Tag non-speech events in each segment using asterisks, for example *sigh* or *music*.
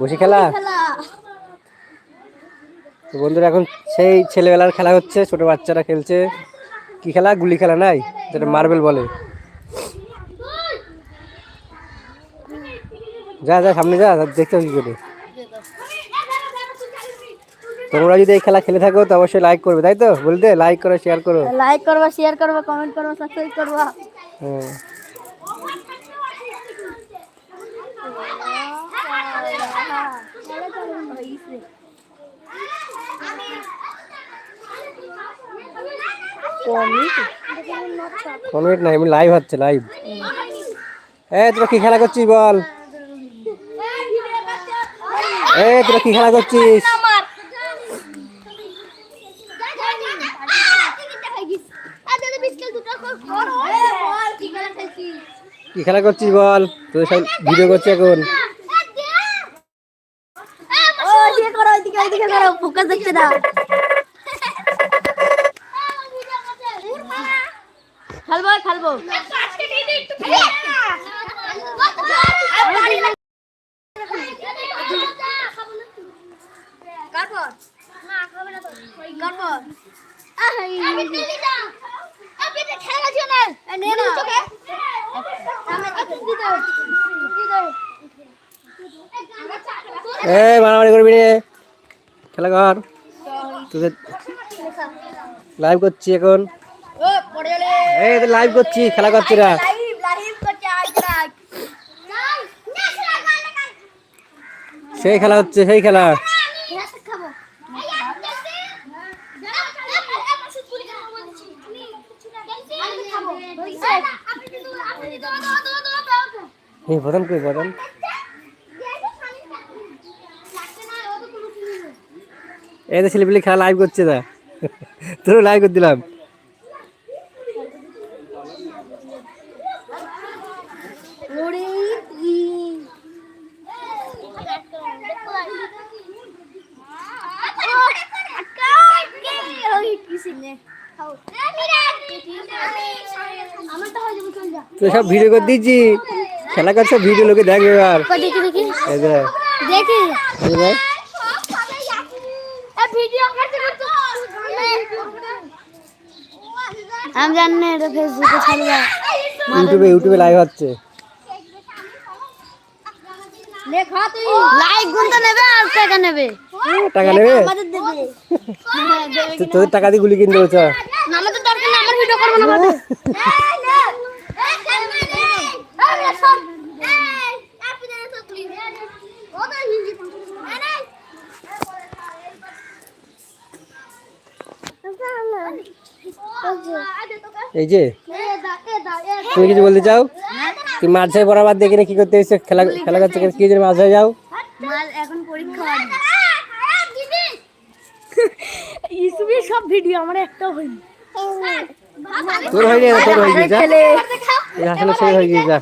বসে খেলা? তো বন্ধুরা এখন সেই ছেলেবেলার খেলা হচ্ছে ছোট বাচ্চারা খেলছে। কি খেলা? গুলি খেলা নাই? যেটা মার্বেল বলে। যা যা সামনে যা দেখতে কি করে তোমরা যদি এই খেলা খেলে থাকো তো অবশ্যই লাইক করবে তাই তো? বলতে লাইক করো শেয়ার করো। লাইক করবা শেয়ার করবা কমেন্ট করবা সাবস্ক্রাইব করবা। হ্যাঁ। লাইভ হচ্ছে লাইভ এ তোরা কি খেলা করছিস বল? এ তোরা কি খেলা করছিস? কি খেলা করছিস বল? তোদের সব ভিডিও করছে এখন। করো ফোকাস দেখতে দাও। খেলব খেলব কারপর কারপর খেলা ছিল না এ মারামারি করবি রে। খেলা কর তোদের লাইভ করছি এখন। এই লাইভ করছি খেলা করছি না সেই খেলা হচ্ছে, সেই খেলা। এই কই, বদন? এই তো ছেলেপিলি খেলা লাইভ করছে না। তোর লাইভ করে দিলাম। তুই সব ভিডিও করে দিচ্ছি খেলা করছে ভিডিও লোকে দেখবে এবার। দেখি দেখি। আমি জানি না এটা ফেসবুকে ছাড়বা। ইউটিউবে ইউটিউবে লাইভ হচ্ছে। লেখা তুই লাইক গুনতে নেবে আর টাকা নেবে। টাকা নেবে। আমাদের দেবে। হ্যাঁ, তোদের টাকা দিয়ে গুলি কিনতে বলছ না, আমাদের দরকার না আমার ভিডিও করব না *laughs* এই যে তুমি কিছু বলতে চাও? মাছ ধরে বরাবর দেখে নি কি করতে এসে খেলা খেলা করছে কি জন্য মাছ ধরে যাও? এখন পরীক্ষা সব ভিডিও আমার একটাও হয়নি। তোর হয়ে গেছে তোর হয়ে গেছে এই আসলে সেই হয়ে গেছে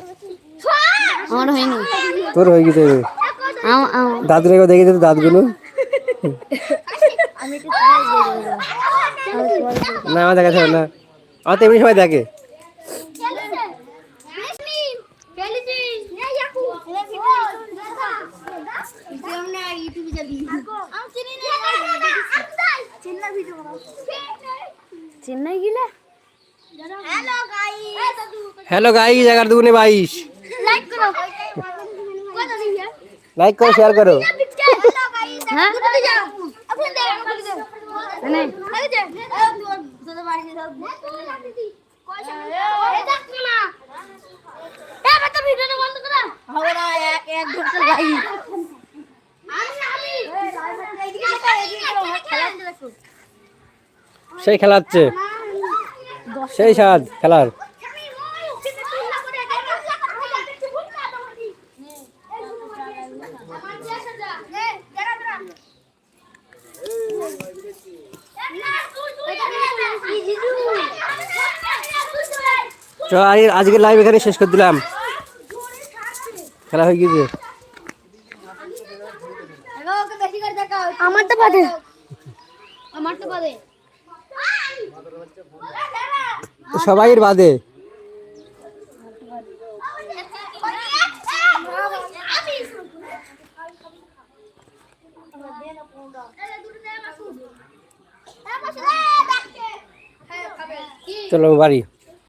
আমার হয়নি। তোর হয়ে গেছে দাদু রেখে দেখে তো দাঁতগুলো না আমার দেখা যাবে না। আমার তো এমনি সবাই দেখে। চেন্নাই গিলা? হ্যালো গাইস এগারো দুগুনে বাইশ। লাইক করো। শেয়ার করো হ্যাঁ? সেই খেলা হচ্ছে সেই স্বাদ খেলার। আজ- আজকে লাইভ এখানে শেষ করে দিলাম। খেলা হয়ে গিয়েছে আমার তো আমার তো সবাই বাদে। চলো বাড়ি